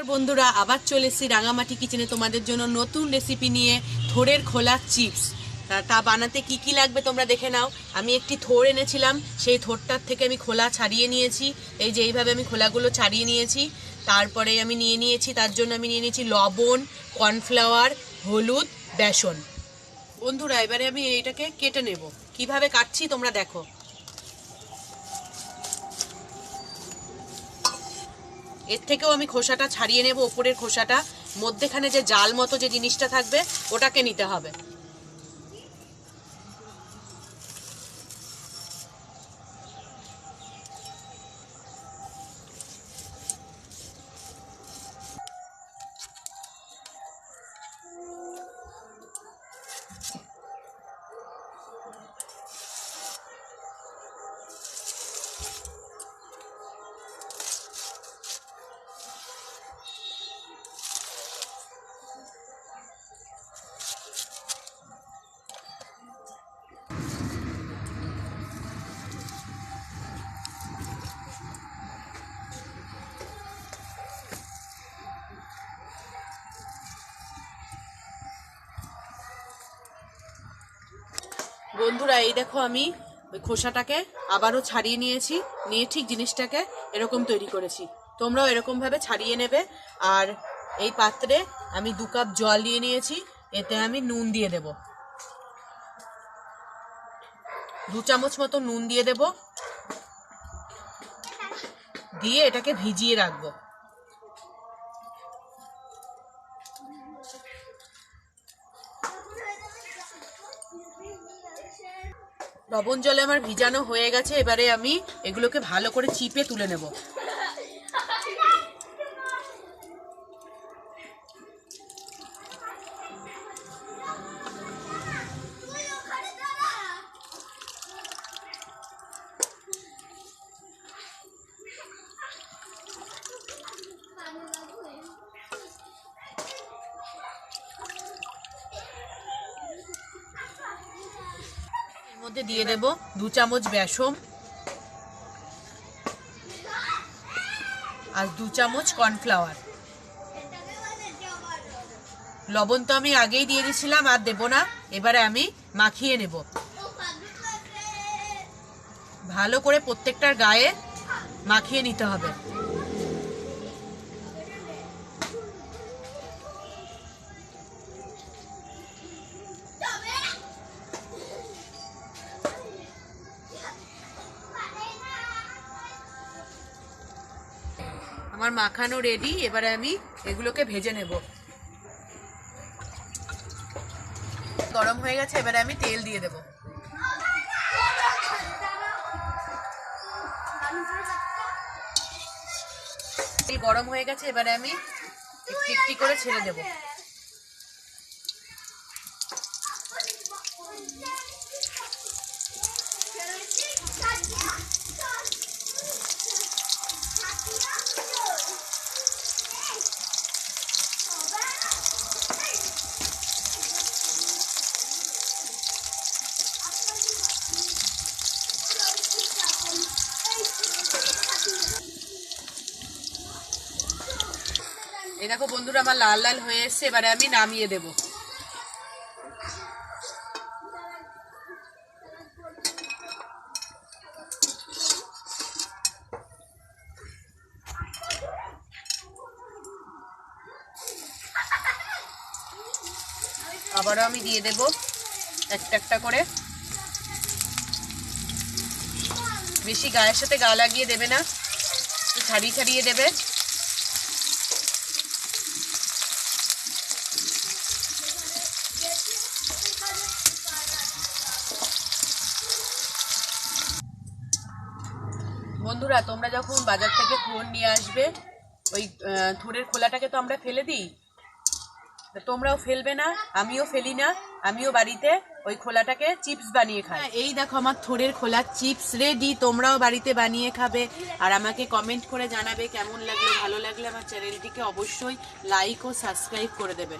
নমস্কার বন্ধুরা, আবার চলে এসেছি রাঙামাটি কিচেনে তোমাদের জন্য নতুন রেসিপি নিয়ে থোড়ের খোলা চিপস তা বানাতে কি কি লাগবে তোমরা দেখে নাও। আমি একটি থোড় এনেছিলাম, সেই থোড়টার থেকে আমি খোলা ছাড়িয়ে নিয়েছি। এই যে এইভাবে আমি খোলাগুলো ছাড়িয়ে নিয়েছি। তারপরে আমি নিয়ে নিয়েছি, তার জন্য আমি নিয়ে নিয়েছি লবণ কর্নফ্লাওয়ার হলুদ, বেসন। বন্ধুরা, এবারে আমি এইটাকে কেটে নেব। কীভাবে কাটছি তোমরা দেখো। এর থেকেও আমি খোসাটা ছাড়িয়ে নেব ওপরের খোসাটা। মধ্যেখানে যে জাল মতো যে জিনিসটা থাকবে, ওটাকে নিতে হবে। বন্ধুরা, এই দেখো আমি ওই খোসাটাকে আবারও ছাড়িয়ে নিয়েছি, নিয়ে ঠিক জিনিসটাকে এরকম তৈরি করেছি। তোমরাও এরকমভাবে ছাড়িয়ে নেবে। আর এই পাত্রে আমি দু কাপ জল দিয়ে নিয়েছি, এতে আমি নুন দিয়ে দেব। দু চামচ মতো নুন দিয়ে দেব। দিয়ে এটাকে ভিজিয়ে রাখব। লবণ জলে আমার ভিজানো হয়ে গেছে এবারে আমি এগুলোকে ভালো করে চিপে তুলে নেব। মধ্যে দিয়ে দেব দু চামচ বেসম আর দু চামচ কর্নফ্লাওয়ার। লবণ তো আমি আগেই দিয়ে দিয়েছিলাম, আর দেবো না। এবারে আমি মাখিয়ে নেব। ভালো করে প্রত্যেকটার গায়ে মাখিয়ে নিতে হবে। আমার মাখানো রেডি এবারে আমি এগুলোকে ভেজে নেব। গরম হয়ে গেছে, এবারে আমি তেল দিয়ে দেব। গরম হয়ে গেছে, এবারে আমি একটি করে ছেড়ে দেব। এই দেখো বন্ধুরা, আমার লাল লাল হয়ে এসছে, এবারে আমি নামিয়ে দেব। আবারও আমি দিয়ে দেব একটা একটা করে। বেশি গায়ের সাথে গা লাগিয়ে দেবে না ছাড়িয়ে ছাড়িয়ে দেবে। বন্ধুরা, তোমরা যখন বাজার থেকে থোড় নিয়ে আসবে, ওই থোরের খোলাটাকে তো আমরা ফেলে দিই। তোমরাও ফেলবে না, আমিও ফেলি না, আমিও বাড়িতে ওই খোলাটাকে চিপস বানিয়ে খাই। এই দেখো আমার থোরের খোলা চিপস রেডি তোমরাও বাড়িতে বানিয়ে খাবে। আর আমাকে কমেন্ট করে জানাবে কেমন লাগল, ভালো লাগলে আমার চ্যানেলটিকে অবশ্যই লাইক ও সাবস্ক্রাইব করে দেবে।